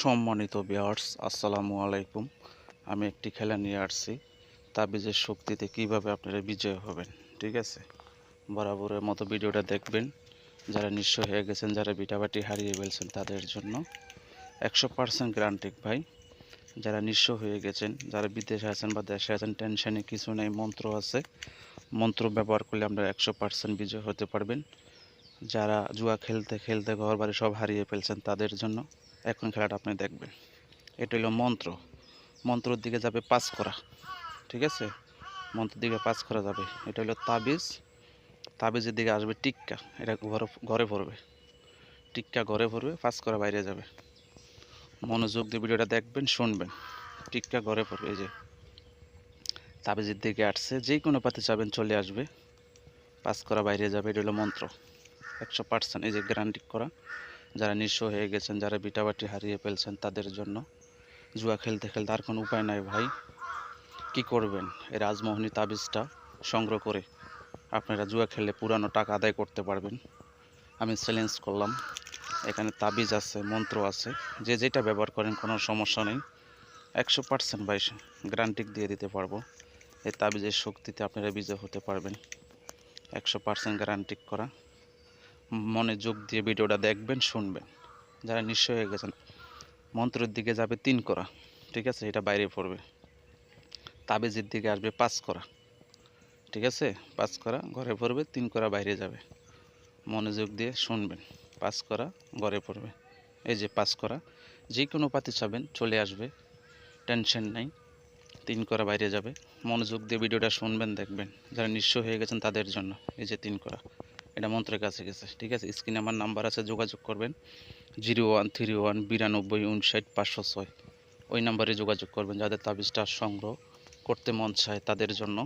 সম্মানিত বিয়ার্স আসসালামু আলাইকুম। আমি একটি খেলা নিয়ে আসছি। তাবিজের শক্তিতে কীভাবে আপনারা বিজয় হবেন, ঠিক আছে? বরাবরের মতো ভিডিওটা দেখবেন। যারা নিঃস্ব হয়ে গেছেন, যারা বিটাবাটি হারিয়ে ফেলছেন তাদের জন্য। একশো পার্সেন্ট গ্রান্টিক ভাই। যারা নিঃস্ব হয়ে গেছেন, যারা বিদেশে আছেন বা দেশে আছেন টেনশনে কিছু নেই, মন্ত্র আছে। মন্ত্র ব্যবহার করলে আমরা একশো পার্সেন্ট বিজয় হতে পারবেন। যারা জুয়া খেলতে খেলতে ঘর বাড়ি সব হারিয়ে ফেলছেন তাদের জন্য। এখন খেলাটা আপনি দেখবেন। এটা হলো মন্ত্র। মন্ত্রর দিকে যাবে পাস করা, ঠিক আছে? মন্ত্রের দিকে পাস করা যাবে। এটা হলো তাবিজ। তাবিজের দিকে আসবে টিক্কা। এটা ঘরে ঘরে পড়বে টিক্কা ঘরে পড়বে পাস করা বাইরে যাবে। মনোযোগ দিয়ে ভিডিওটা দেখবেন, শুনবেন। টিক্কা ঘরে পড়বে এই যে। তাবিজের দিকে আসছে, যে কোনো পাতে চাবেন চলে আসবে। পাস করা বাইরে যাবে, এটা হলো মন্ত্র। একশো পার্সেন্ট, এই যে গ্যারান্টি করা। যারা নিঃস্ব হয়ে গেছেন, যারা বিটাবাটি হারিয়ে ফেলছেন, তাদের জন্য জুয়া খেলতে খেলতে আর কোনো উপায় নাই ভাই। কি করবেন? এই রাজমোহনী তাবিজটা সংগ্রহ করে আপনারা জুয়া খেললে পুরানো টাকা আদায় করতে পারবেন। আমি চ্যালেঞ্জ করলাম। এখানে তাবিজ আছে, মন্ত্র আছে। যে যেটা ব্যবহার করেন কোনো সমস্যা নেই। একশো পার্সেন্ট ভাই গ্যারান্টি দিয়ে দিতে পারব। এই তাবিজের শক্তিতে আপনারা বিজয় হতে পারবেন। একশো পার্সেন্ট গ্যারান্টি করা। মনে যোগ দিয়ে ভিডিওটা দেখবেন, শুনবেন। যারা নিশ্চয় হয়ে গেছেন, মন্ত্রের দিকে যাবে তিন করা, ঠিক আছে? এটা বাইরে পড়বে। তাবিজের দিকে আসবে পাঁচ করা, ঠিক আছে? পাঁচ করা, ঘরে পড়বে, তিন করা বাইরে যাবে। মনোযোগ দিয়ে শুনবেন, পাঁচ করা ঘরে পড়বে। এই যে পাঁচ করা, যে কোনো পাতি চাবেন, চলে আসবে। টেনশন নাই, তিন করা বাইরে যাবে। মনোযোগ দিয়ে ভিডিওটা শুনবেন, দেখবেন। যারা নিঃস্ব হয়ে গেছেন, তাদের জন্য। এই যে তিন করা এটা মন্ত্রের কাছে গেছে। ঠিক আছে? স্ক্রিনে আমার নাম্বার আছে, যোগাযোগ করবেন। জিরো ওয়ান থ্রি ওয়ান বিরানব্বই উনষাট পাঁচশো ছয়। ওই নাম্বারে যোগাযোগ করবেন যাদের তাবিজটা সংগ্রহ করতে মন চায় তাদের জন্য।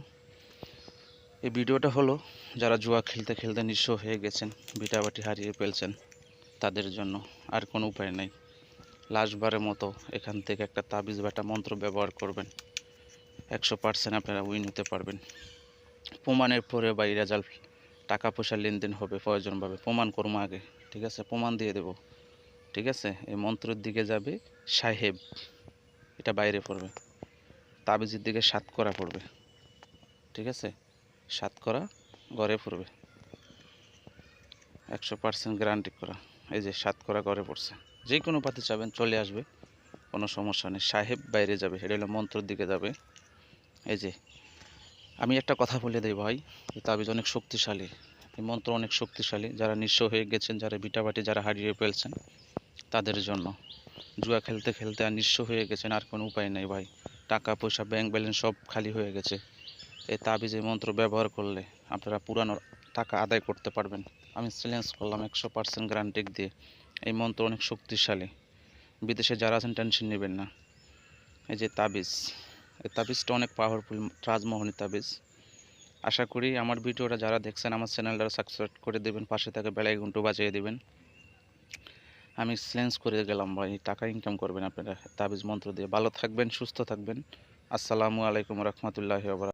এই ভিডিওটা হলো যারা জুয়া খেলতে খেলতে নিঃস্ব হয়ে গেছেন, ভিটাবাটি হারিয়ে ফেলছেন, তাদের জন্য আর কোনো উপায় নেই। লাস্টবারের মতো এখান থেকে একটা তাবিজ বা একটা মন্ত্র ব্যবহার করবেন। একশো পার্সেন্ট আপনারা উইন হতে পারবেন। প্রমাণের পরে বা রেজাল্ট টাকা পয়সা লেনদেন হবে, প্রয়োজনভাবে প্রমাণ করব আগে, ঠিক আছে? প্রমাণ দিয়ে দেব, ঠিক আছে? এই মন্ত্রের দিকে যাবে, সাহেব, এটা বাইরে পড়বে, তাবিজের দিকে সাত করা পড়বে, ঠিক আছে? সাত করা ঘরে পড়বে, একশো পার্সেন্ট গ্যারান্টি করা, এই যে সাত করা ঘরে পড়ছে, যে কোনো পাতে চাবেন, চলে আসবে, কোনো সমস্যা নেই, সাহেব বাইরে যাবে, এটা হলো মন্ত্রের দিকে যাবে, এই যে আমি একটা কথা বলে দিই ভাই এই তাবিজ অনেক শক্তিশালী, এই মন্ত্র অনেক শক্তিশালী। যারা নিঃস্ব হয়ে গেছেন, যারা বিটাবাটি, যারা হারিয়ে ফেলছেন, তাদের জন্য। জুয়া খেলতে খেলতে আর নিঃস্ব হয়ে গেছেন, আর কোনো উপায় নেই ভাই। টাকা, পয়সা ব্যাংক ব্যালেন্স সব খালি হয়ে গেছে। এই তাবিজ, এই মন্ত্র ব্যবহার করলে আপনারা পুরানো টাকা আদায় করতে পারবেন। আমি চ্যালেঞ্জ করলাম একশো পার্সেন্ট গ্যারান্টিক দিয়ে। এই মন্ত্র অনেক শক্তিশালী। বিদেশে যারা আছেন টেনশন নেবেন না। এই যে তাবিজ এই তাবিজটা অনেক পাওয়ারফুল রাজমোহনী তাবিজ। আশা করি আমার ভিডিওটা যারা দেখছেন আমার চ্যানেলটা সাবস্ক্রাইব করে দেবেন, পাশে থাকে বেলায় ঘন্টু বাজিয়ে দেবেন। আমি চ্যালেঞ্জ করে গেলাম ভাই, টাকা ইনকাম করবেন আপনারা, তাবিজ মন্ত্র দিয়ে। ভালো থাকবেন, সুস্থ থাকবেন। আসসালামু আলাইকুম রহমতুল্লাহ